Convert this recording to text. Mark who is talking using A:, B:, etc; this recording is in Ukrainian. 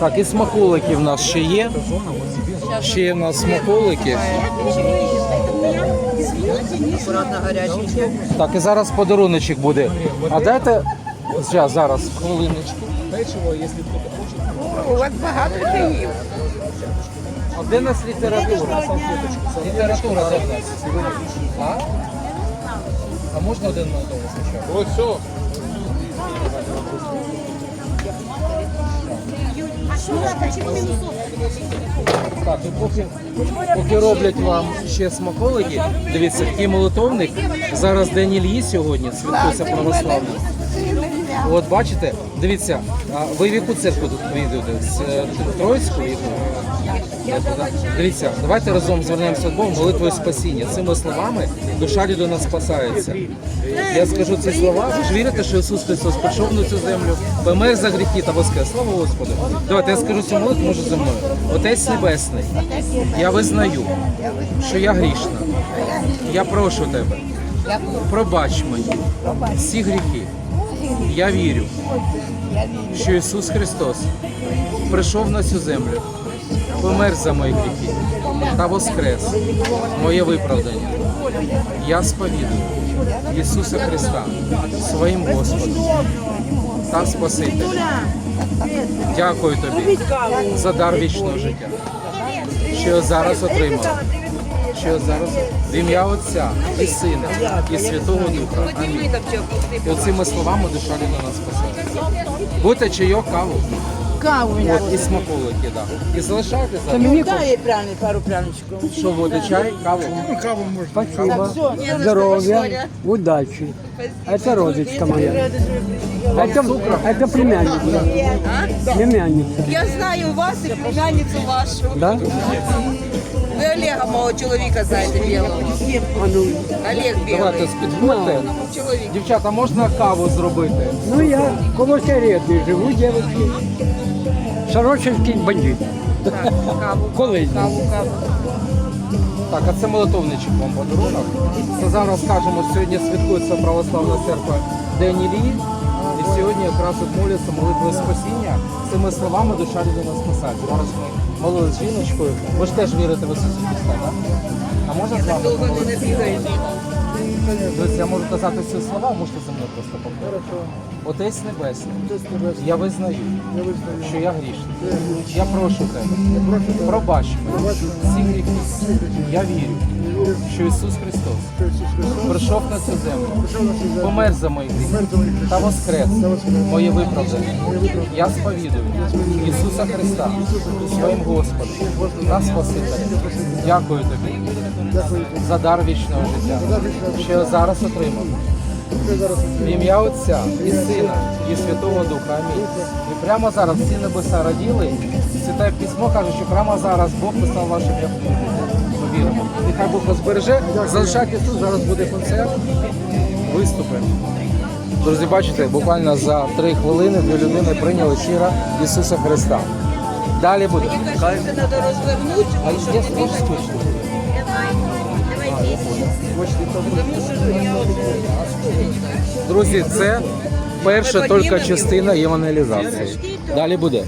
A: Так, і смаколики в нас ще є. Ще є в нас смаколики.
B: Аккуратно.
A: Так, і зараз подаруночок буде. А дайте зараз, зараз, хвилиночку.
B: У вас багато чаїв.
A: А де нас література? Література де в нас? А? А можна один молоток спочатку?
C: Ось все.
A: Поки, роблять вам ще смаколики, дивіться, такий молотовник. Зараз День Ільї сьогодні, святкується православний. От бачите, дивіться, ви в яку церкву тут відете? З е? Дивіться, давайте разом звернемося до Бога молитвою спасіння. Цими словами душа людина спасається. Я скажу ці слова. Ви ж вірите, що Ісус Христос прийшов на цю землю, помер за гріхи та воскрес. Слава Господу. Давайте я скажу цю молитву, може за мною. Отець Небесний, я визнаю, що я грішна. Я прошу тебе, пробач мені всі гріхи. Я вірю, що Ісус Христос прийшов на цю землю, помер за мої гріхи та воскрес моє виправдання. Я сповідую Ісуса Христа своїм Господом та Спасителем. Дякую тобі за дар вічного життя, що я зараз отримав. Що я зараз в ім'я Отця і Сина і Святого Духа. Амінь. І оцими словами душа людина спасається. Будьте чайок, каву
B: Каву
A: От, і смаколики, да. І залишайте за
B: Мені дай пряний, пару пряничків.
A: що буде чай, каву.
D: Спасибо. Здоровья, удачи. Это родичка моя. Это, это племянница. Племянница.
E: Я знаю вас і племянницю вашу.
D: Да?
E: Ви Олега, мого чоловіка, знаєте, білого. Олег білий.
A: Давайте.
E: Чоловік.
A: Дівчата, можна каву зробити?
D: ну я коло Середни живу, девочки. Сорочинський бандит.
E: Так, каву,
D: Колись.
E: каву, каву.
A: Так, а це молитовничок вам подарунок. Це зараз скажемо, сьогодні святкується православна церква День Ілії. І сьогодні якраз от моляться молитвою спасіння. Цими словами душа людина спасається. Зараз ми молилися з жіночкою. Ви ж теж вірите в Ісуса Христа, так? А можна з вами?
E: Набігаєте.
A: Дивіться, я можу казати ці слова, можете за мною просто повторити. Отець Небесний, я визнаю, що я грішний. Я прошу тебе, пробач мене всі гріхи. Я вірю, що Ісус Христос прийшов на цю землю, помер за мої гріхи та воскрес моє виправдання. Я сповідую Ісуса Христа своїм Господом та Спасителем. Дякую тобі за дар вічного життя, що я зараз отримав. В ім'я Отця і Сина, і Святого Духа. Амінь. І прямо зараз всі небеса раділи. Святе письмо каже, що прямо зараз Бог писав ваше ім'я. Повіримо. Нехай Бог вас збереже. Залишайтесь тут, зараз буде концерт. Виступи. Друзі, бачите, буквально за три хвилини дві людини прийняли щиро Ісуса Христа. Далі буде.
E: Мені кажуть, що треба розвернути,
A: А я скажу скучно.
E: тому що
A: Друзі, це перша тільки частина євангелізації. Далі буде.